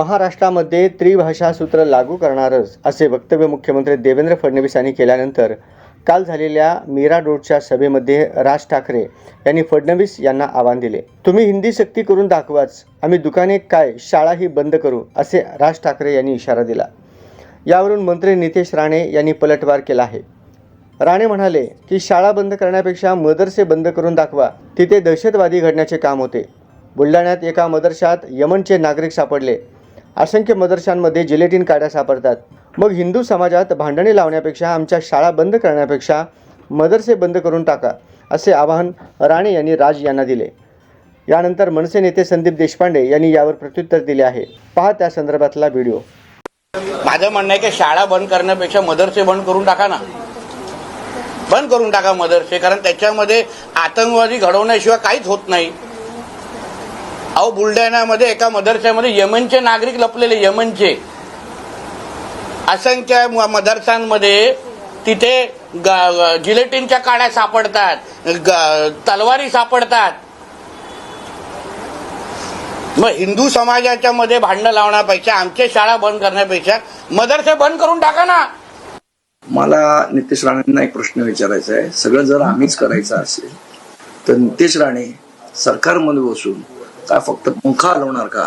महाराष्ट्रामध्ये त्रिभाषा सूत्र लागू करणारच असे वक्तव्य मुख्यमंत्री देवेंद्र फडणवीस यांनी केल्यानंतर काल झालेल्या मीरा रोडच्या सभेमध्ये राज ठाकरे यांनी फडणवीस यांना आव्हान दिले. तुम्ही हिंदी सक्ती करून दाखवाच आम्ही दुकाने काय शाळाही बंद करू असे राज ठाकरे यांनी इशारा दिला. यावरून मंत्री नितेश राणे यांनी पलटवार केला आहे. राणे म्हणाले की शाळा बंद करण्यापेक्षा मदरसे बंद करून दाखवा तिथे दहशतवादी घडण्याचे काम होते. बुलढाण्यात एका मदरशात यमनचे नागरिक सापडले. असंख्य मदरशांमध्ये जिलेटिन काड्या सापडतात. मग हिंदू समाजात भांडणे लावण्यापेक्षा आमच्या शाळा बंद करण्यापेक्षा मदरसे बंद करून टाका असे आवाहन राणे यांनी राज यांना दिले. यानंतर मनसे नेते संदीप देशपांडे यांनी यावर प्रत्युत्तर दिले आहे. पहा त्या संदर्भातला व्हिडिओ. माझं म्हणणं आहे की शाळा बंद करण्यापेक्षा मदरसे बंद करून टाका ना. बंद करून टाका मदरसे कारण त्याच्यामध्ये आतंकवादी घडवण्याशिवाय काहीच होत नाही. अहो बुलढाण्यामध्ये एका मदरशामध्ये यमनचे नागरिक लपलेले यमनचे. असंख्य म- मदरसांमध्ये तिथे जिलेटिनच्या काड्या सापडतात तलवारी सापडतात. मग हिंदू समाजाच्या मध्ये भांडणं लावण्यापेक्षा आमच्या शाळा बंद करण्यापेक्षा मदरसे बंद करून टाका ना. मला नितेश राणेंना एक प्रश्न विचारायचा आहे. सगळं जर आम्हीच करायचं असेल तर नितेश राणे सरकारमध्ये बसून काय फक्त पंखा हलवणार का?